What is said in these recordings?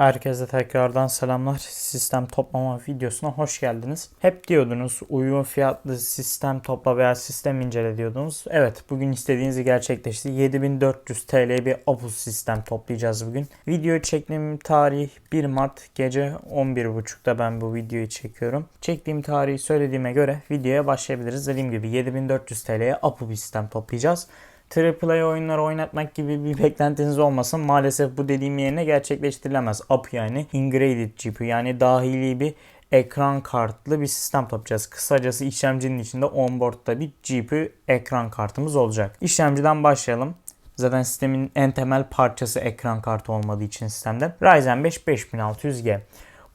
Herkese tekrardan selamlar. Sistem toplama videosuna hoş geldiniz. Hep diyordunuz uygun fiyatlı sistem topla veya sistem incele diyordunuz. Evet bugün istediğinizi gerçekleşti. 7400 TL bir Apus sistem toplayacağız bugün. Videoyu çektiğim tarih 1 Mart gece 11.30'da ben bu videoyu çekiyorum. Çektiğim tarihi söylediğime göre videoya başlayabiliriz. Dediğim gibi 7400 TL'ye Apu bir sistem toplayacağız. AAA oyunları oynatmak gibi bir beklentiniz olmasın. Maalesef bu dediğim yerine gerçekleştirilemez. AP yani Ingraded GPU yani dahili bir ekran kartlı bir sistem yapacağız. Kısacası işlemcinin içinde onboard'da bir GPU ekran kartımız olacak. İşlemciden başlayalım. Zaten sistemin en temel parçası ekran kartı olmadığı için sistemde. Ryzen 5 5600G.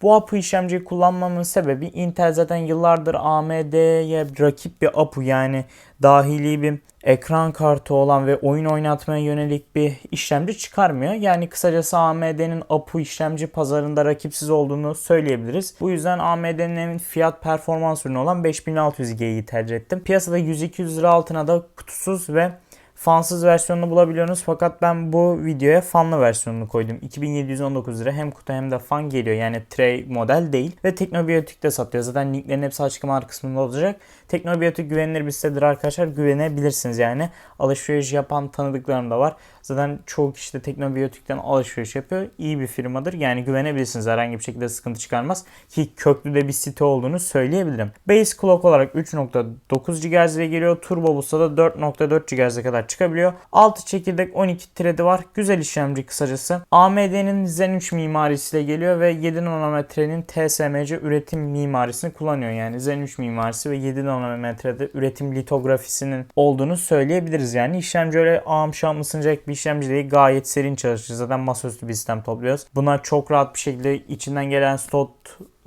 Bu APU işlemciyi kullanmamın sebebi Intel zaten yıllardır AMD'ye rakip bir APU yani dahili bir ekran kartı olan ve oyun oynatmaya yönelik bir işlemci çıkarmıyor. Yani kısacası AMD'nin APU işlemci pazarında rakipsiz olduğunu söyleyebiliriz. Bu yüzden AMD'nin fiyat performans ürünü olan 5600G'yi tercih ettim. Piyasada 100-200 lira altına da kutusuz ve fansız versiyonunu bulabiliyorsunuz. Fakat ben bu videoya fanlı versiyonunu koydum. 2719 lira hem kutu hem de fan geliyor. Yani tray model değil. Ve Teknobiyotik'te satıyor. Zaten linklerin hepsi açıklama kısmında olacak. Teknobiyotik güvenilir bir sitedir arkadaşlar. Güvenebilirsiniz yani. Alışveriş yapan tanıdıklarım da var. Zaten çoğu kişi de Teknobiyotik'ten alışveriş yapıyor. İyi bir firmadır. Yani güvenebilirsiniz. Herhangi bir şekilde sıkıntı çıkarmaz. Ki köklü de bir site olduğunu söyleyebilirim. Base clock olarak 3.9 GHz ile geliyor. Turbo Boost'ta da 4.4 GHz'e kadar çıkabiliyor. 6 çekirdek 12 thread'i var. Güzel işlemci kısacası. AMD'nin Zen 3 mimarisiyle geliyor ve 7 nanometrenin TSMC üretim mimarisini kullanıyor. Yani Zen 3 mimarisi ve 7 nanometrede üretim litografisinin olduğunu söyleyebiliriz. Yani işlemci öyle şam ısınacak bir işlemci değil. Gayet serin çalışır. Zaten masaüstü bir sistem topluyoruz. Buna çok rahat bir şekilde içinden gelen slot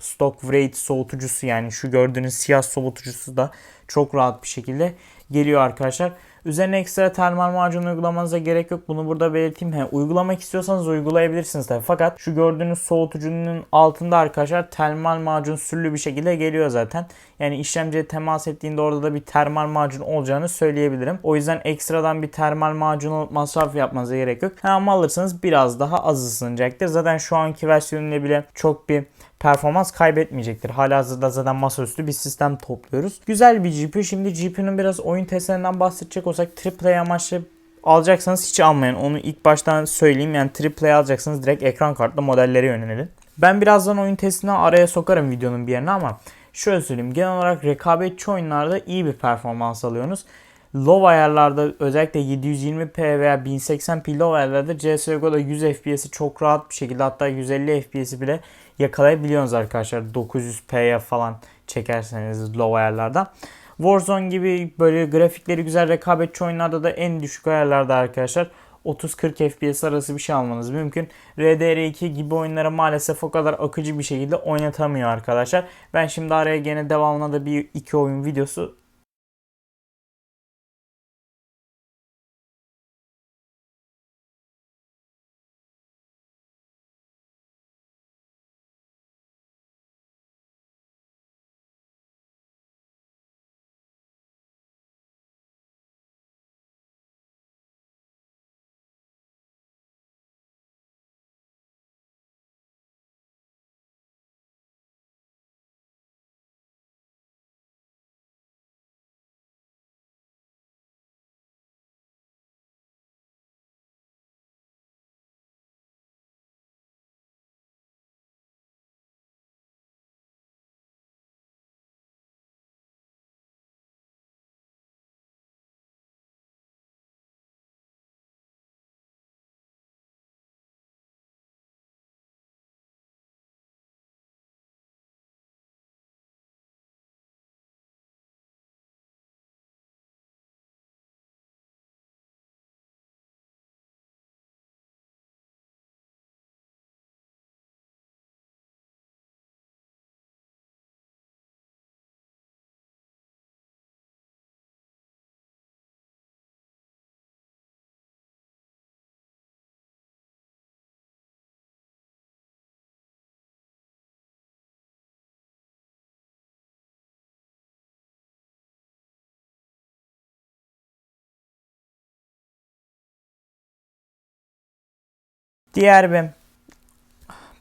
stock weight soğutucusu yani şu gördüğünüz siyah soğutucusu da çok rahat bir şekilde geliyor arkadaşlar. Üzerine ekstra termal macun uygulamanıza gerek yok. Bunu burada belirteyim. He, uygulamak istiyorsanız uygulayabilirsiniz tabii. Fakat şu gördüğünüz soğutucunun altında arkadaşlar termal macun sürülü bir şekilde geliyor zaten. Yani işlemciye temas ettiğinde orada da bir termal macun olacağını söyleyebilirim. O yüzden ekstradan bir termal macun masraf yapmanıza gerek yok. Ha, ama alırsanız biraz daha az ısınacaktır. Zaten şu anki versiyonuyla bile çok bir performans kaybetmeyecektir. Halihazırda zaten masaüstü bir sistem topluyoruz. Güzel bir GPU. Şimdi GPU'nun biraz oyun testlerinden bahsedecek olsak AAA amaçlı alacaksanız hiç almayın. Onu ilk baştan söyleyeyim. Yani AAA alacaksanız direkt ekran kartlı modellere yönelin. Ben birazdan oyun testini araya sokarım videonun bir yerine ama şöyle söyleyeyim. Genel olarak rekabetçi oyunlarda iyi bir performans alıyorsunuz. Low ayarlarda özellikle 720p veya 1080p low ayarlarda CSGO'da 100 FPS'i çok rahat bir şekilde hatta 150 FPS'i bile yakalayabiliyorsunuz arkadaşlar 900p'ye falan çekerseniz low ayarlarda. Warzone gibi böyle grafikleri güzel rekabetçi oyunlarda da en düşük ayarlarda arkadaşlar 30-40 FPS arası bir şey almanız mümkün. RDR2 gibi oyunlara maalesef o kadar akıcı bir şekilde oynatamıyor arkadaşlar. Ben şimdi araya gene devamına da bir iki oyun videosu Diğer bir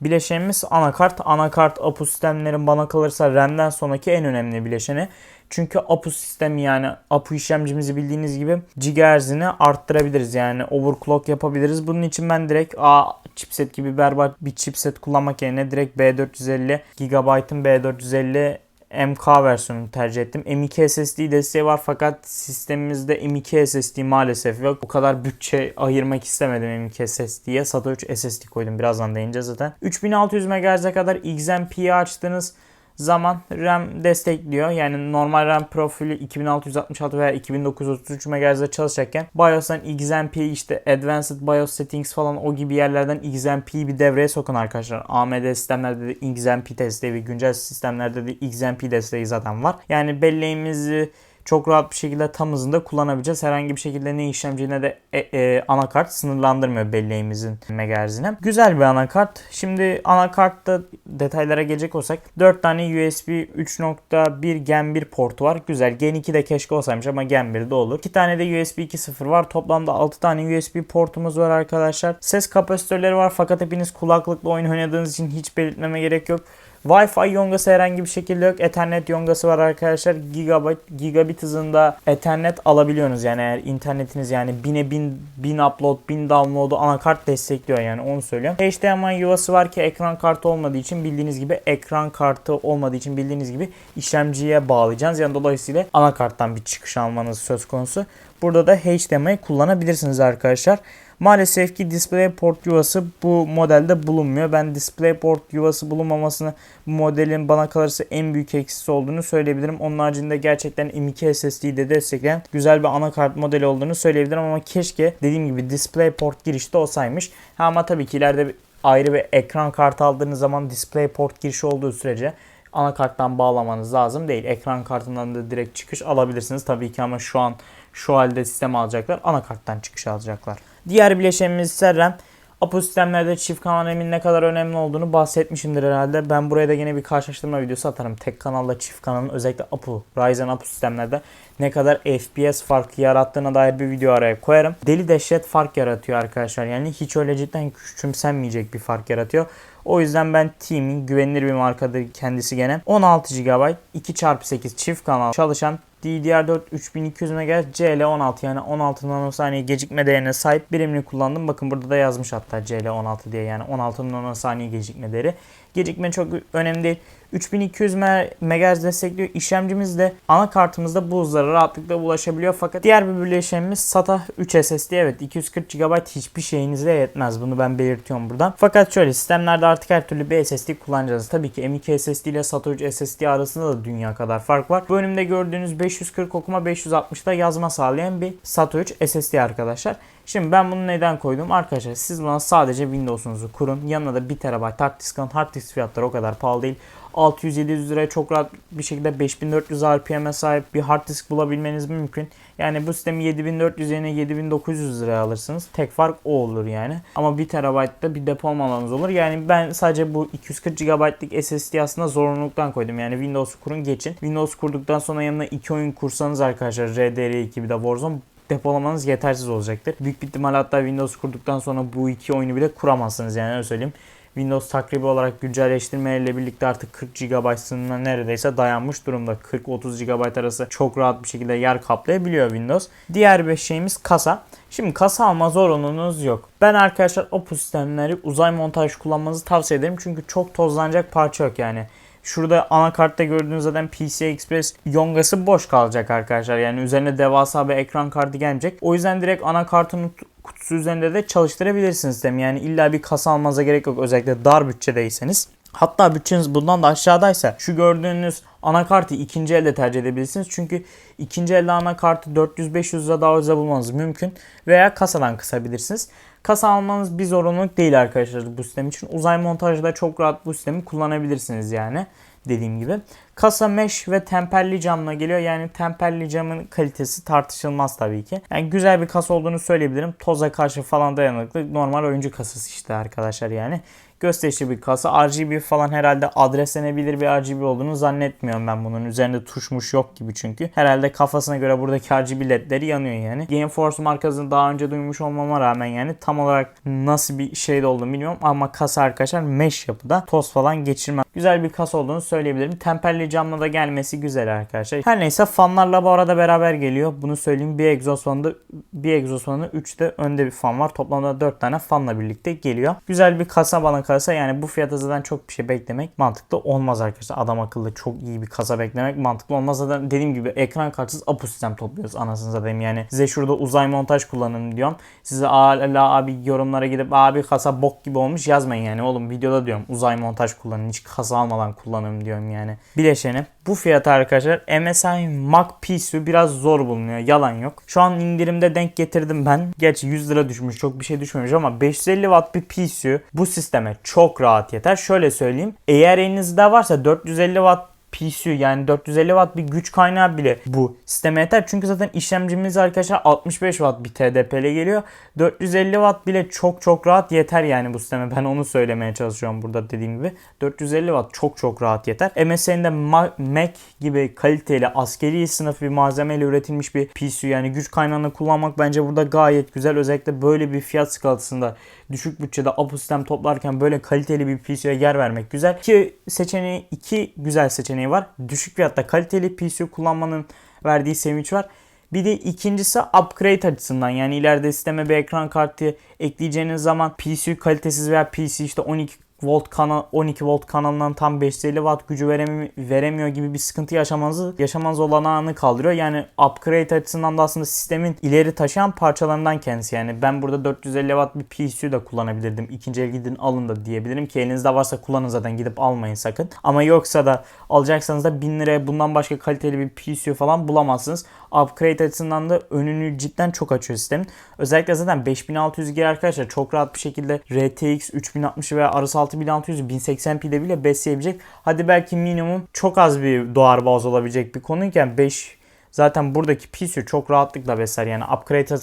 bileşenimiz anakart. Anakart APU sistemlerin bana kalırsa RAM'den sonraki en önemli bileşeni. Çünkü APU sistemi yani APU işlemcimizi bildiğiniz gibi gigahertz'ini arttırabiliriz. Yani overclock yapabiliriz. Bunun için ben direkt A chipset gibi berbat bir chipset kullanmak yerine direkt B450 GB'ın B450 MK versiyonunu tercih ettim. M2 SSD desteği var fakat sistemimizde M2 SSD maalesef yok. O kadar bütçe ayırmak istemedim M2 SSD'ye. SATA 3 SSD koydum. Birazdan değineceğiz zaten. 3600 MHz'e kadar XMP'yi açtığınız zaman RAM destekliyor. Yani normal RAM profili 2666 veya 2933 MHz'de çalışırken BIOS'tan XMP işte Advanced BIOS Settings falan o gibi yerlerden XMP'yi bir devreye sokun arkadaşlar. AMD sistemlerde de XMP desteği ve güncel sistemlerde de XMP desteği zaten var. Yani belleğimizi çok rahat bir şekilde tam hızında kullanabileceğiz. Herhangi bir şekilde ne işlemci ne de e, e, anakart sınırlandırmıyor belleğimizin megahertzine. Güzel bir anakart. Şimdi anakartta detaylara gelecek olsak 4 tane USB 3.1 Gen 1 portu var. Güzel. Gen 2 de keşke olsaymış ama Gen 1 de olur. 2 tane de USB 2.0 var. Toplamda 6 tane USB portumuz var arkadaşlar. Ses kapasitörleri var fakat hepiniz kulaklıkla oyun oynadığınız için hiç belirtmeme gerek yok. Wi-Fi yongası herhangi bir şekilde yok. Ethernet yongası var arkadaşlar. Gigabit, gigabit hızında Ethernet alabiliyorsunuz. Yani eğer internetiniz yani 1000'e 1000, 1000 upload, 1000 download'u anakart destekliyor yani onu söylüyorum. HDMI yuvası var ki ekran kartı olmadığı için bildiğiniz gibi ekran kartı olmadığı için bildiğiniz gibi işlemciye bağlayacaksınız. Yani dolayısıyla anakarttan bir çıkış almanız söz konusu. Burada da HDMI kullanabilirsiniz arkadaşlar. Maalesef ki DisplayPort yuvası bu modelde bulunmuyor. Ben DisplayPort yuvası bulunmamasını bu modelin bana kalırsa en büyük eksisi olduğunu söyleyebilirim. Onun haricinde gerçekten M2 SSD'yi de destekleyen güzel bir anakart modeli olduğunu söyleyebilirim ama keşke dediğim gibi DisplayPort girişte olsaymış. Ama tabii ki ileride ayrı bir ekran kartı aldığınız zaman DisplayPort girişi olduğu sürece anakarttan bağlamanız lazım değil. Ekran kartından da direkt çıkış alabilirsiniz tabii ki ama şu an şu halde sistem alacaklar. Anakarttan çıkış alacaklar. Diğer bileşenimiz ise RAM. Apo sistemlerde çift kanal RAM'in ne kadar önemli olduğunu bahsetmişimdir herhalde. Ben buraya da yine bir karşılaştırma videosu atarım. Tek kanalla çift kanalın özellikle Apo, Ryzen Apo sistemlerde ne kadar FPS farkı yarattığına dair bir video araya koyarım. Deli dehşet fark yaratıyor arkadaşlar. Yani hiç öyle cidden küçümsenmeyecek bir fark yaratıyor. O yüzden ben Team'in güvenilir bir markadır kendisi gene. 16 GB 2x8 çift kanal çalışan DDR4 3200 MHz CL16 yani 16 nanosaniye gecikme değerine sahip birimini kullandım. Bakın burada da yazmış hatta CL16 diye yani 16 nanosaniye gecikme değeri. Gecikme çok önemli değil. 3200 MHz destekliyor. İşlemcimiz de anakartımızda bu hızlara rahatlıkla ulaşabiliyor. Fakat diğer bir bileşenimiz SATA 3 SSD. Evet 240 GB hiçbir şeyinizle yetmez. Bunu ben belirtiyorum buradan. Fakat şöyle sistemlerde artık her türlü bir SSD kullanacağız. Tabii ki M2 SSD ile SATA 3 SSD arasında da dünya kadar fark var. Bu önümde gördüğünüz 540 okuma 560'da yazma sağlayan bir SATA 3 SSD arkadaşlar. Şimdi ben bunu neden koydum? Arkadaşlar siz buna sadece Windows'unuzu kurun. Yanına da 1 TB hard disk alın. Hard disk fiyatları o kadar pahalı değil. 600-700 liraya çok rahat bir şekilde 5400 RPM'e sahip bir hard disk bulabilmeniz mümkün. Yani bu sistemi 7400 yerine 7900 liraya alırsınız. Tek fark o olur yani. Ama 1 TB'da bir depolama alanınız olur. Yani ben sadece bu 240 GB'lık SSD aslında zorunluluktan koydum. Yani Windows kurun geçin. Windows kurduktan sonra yanına 2 oyun kursanız arkadaşlar RDR2 bir de Warzone depolamanız yetersiz olacaktır. Büyük bir ihtimal hatta Windows kurduktan sonra bu iki oyunu bile kuramazsınız yani öyle söyleyeyim. Windows takribi olarak güncelleştirmeyle birlikte artık 40 GB sınırına neredeyse dayanmış durumda. 40-30 GB arası çok rahat bir şekilde yer kaplayabiliyor Windows. Diğer bir şeyimiz kasa. Şimdi kasa alma zorunluluğunuz yok. Ben arkadaşlar Oppo sistemleri uzay montaj kullanmanızı tavsiye ederim. Çünkü çok tozlanacak parça yok yani. Şurada anakartta gördüğünüz zaten PCI Express yongası boş kalacak arkadaşlar. Yani üzerine devasa bir ekran kartı gelmeyecek. O yüzden direkt anakartın kutusu üzerinde de çalıştırabilirsiniz sistemi. Yani illa bir kasa almanıza gerek yok özellikle dar bütçedeyseniz. Hatta bütçeniz bundan da aşağıdaysa şu gördüğünüz anakartı ikinci elde tercih edebilirsiniz. Çünkü ikinci elde anakartı 400-500 lira daha ucuza bulmanız mümkün. Veya kasadan kısabilirsiniz. Kasa almanız bir zorunluluk değil arkadaşlar bu sistem için. Uzay montajda çok rahat bu sistemi kullanabilirsiniz yani dediğim gibi. Kasa mesh ve temperli camla geliyor. Yani temperli camın kalitesi tartışılmaz tabii ki. Yani güzel bir kasa olduğunu söyleyebilirim. Toza karşı falan dayanıklı. Normal oyuncu kasası işte arkadaşlar yani. Gösterişli bir kasa. RGB falan herhalde adreslenebilir bir RGB olduğunu zannetmiyorum ben bunun. Üzerinde tuşmuş yok gibi çünkü. Herhalde kafasına göre buradaki RGB ledleri yanıyor yani. GameForce markasını daha önce duymuş olmama rağmen yani tam olarak nasıl bir şeyde olduğunu bilmiyorum ama kasa arkadaşlar mesh yapıda toz falan geçirmez. Güzel bir kasa olduğunu söyleyebilirim. Temperli camla da gelmesi güzel arkadaşlar. Her neyse fanlarla bu arada beraber geliyor. Bunu söyleyeyim. Bir egzoz fanında bir egzoz fanı 3 de önde bir fan var. Toplamda 4 tane fanla birlikte geliyor. Güzel bir kasa bana kalırsa yani bu fiyata zaten çok bir şey beklemek mantıklı olmaz arkadaşlar. Adam akıllı çok iyi bir kasa beklemek mantıklı olmaz. Zaten dediğim gibi ekran kartsız APU sistem topluyoruz anasını satayım. Yani size şurada uzay montaj kullanın diyorum. Size hala abi yorumlara gidip abi kasa bok gibi olmuş yazmayın yani. Oğlum videoda diyorum uzay montaj kullanın. Hiç kasa almadan kullanın diyorum yani. Bileşeni. Bu fiyata arkadaşlar MSI Mac PSU biraz zor bulunuyor. Yalan yok. Şu an indirimde denk getirdim ben. Gerçi 100 lira düşmüş. Çok bir şey düşmemiş ama 550 watt bir PSU bu sisteme çok rahat yeter. Şöyle söyleyeyim. Eğer elinizde varsa 450 watt PSU yani 450 watt bir güç kaynağı bile bu sisteme yeter. Çünkü zaten işlemcimiz arkadaşlar 65 watt bir TDP ile geliyor. 450 watt bile çok çok rahat yeter yani bu sisteme. Ben onu söylemeye çalışıyorum burada dediğim gibi. 450 watt çok çok rahat yeter. MSI'nin de Mac gibi kaliteli askeri sınıf bir malzemeyle üretilmiş bir PSU yani güç kaynağını kullanmak bence burada gayet güzel. Özellikle böyle bir fiyat skalasında düşük bütçede APU sistem toplarken böyle kaliteli bir PC'ye yer vermek güzel. Ki seçeneği iki güzel seçeneği var. Düşük fiyatta kaliteli PC kullanmanın verdiği sevinç var. Bir de ikincisi upgrade açısından yani ileride sisteme bir ekran kartı ekleyeceğiniz zaman PC kalitesiz veya PC işte 12 volt kanal 12 volt kanalından tam 550 watt gücü veremi, veremiyor gibi bir sıkıntı yaşamanızı yaşamanız olanağını kaldırıyor. Yani upgrade açısından da aslında sistemin ileri taşıyan parçalarından kendisi. Yani ben burada 450 watt bir PSU da kullanabilirdim. İkinci el gidin alın da diyebilirim ki elinizde varsa kullanın zaten gidip almayın sakın. Ama yoksa da alacaksanız da 1000 liraya bundan başka kaliteli bir PSU falan bulamazsınız. Upgrade açısından da önünü cidden çok açıyor sistemin. Özellikle zaten 5600 arkadaşlar çok rahat bir şekilde RTX 3060 veya RS 6600'ü 1080p'de bile besleyebilecek. Hadi belki minimum çok az bir doğar baz olabilecek bir konuyken 5 Zaten buradaki PSU çok rahatlıkla besler. Yani upgrade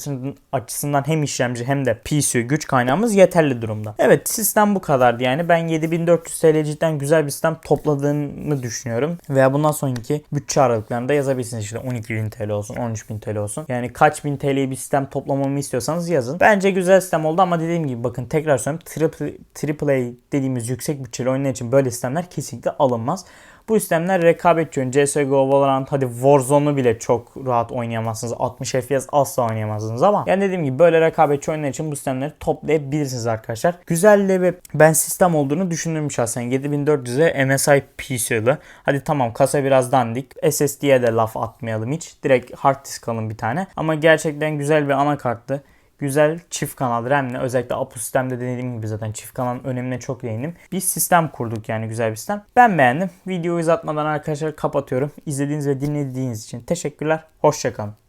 açısından hem işlemci hem de PSU güç kaynağımız yeterli durumda. Evet sistem bu kadardı yani. Ben 7400 TL cidden güzel bir sistem topladığını düşünüyorum. Veya bundan sonraki bütçe aralıklarında yazabilirsiniz. İşte 12.000 TL olsun, 13.000 TL olsun. Yani kaç bin TL'yi bir sistem toplamamı istiyorsanız yazın. Bence güzel sistem oldu ama dediğim gibi bakın tekrar söylüyorum. Triple, AAA dediğimiz yüksek bütçeli oyunlar için böyle sistemler kesinlikle alınmaz. Bu sistemler rekabetçi oyun. CSGO, Valorant, hadi Warzone'u bile çok rahat oynayamazsınız. 60 FPS asla oynayamazsınız ama yani dediğim gibi böyle rekabetçi oyunlar için bu sistemleri toplayabilirsiniz arkadaşlar. Güzel bir ben sistem olduğunu düşündüm şahsen. 7400'e MSI PC'li. Hadi tamam kasa biraz dandik. SSD'ye de laf atmayalım hiç. Direkt hard disk alın bir tane. Ama gerçekten güzel bir anakartlı güzel çift kanal RAM'le özellikle APU sistemde dediğim gibi zaten çift kanalın önemine çok değindim. Bir sistem kurduk yani güzel bir sistem. Ben beğendim. Videoyu uzatmadan arkadaşlar kapatıyorum. İzlediğiniz ve dinlediğiniz için teşekkürler. Hoşçakalın.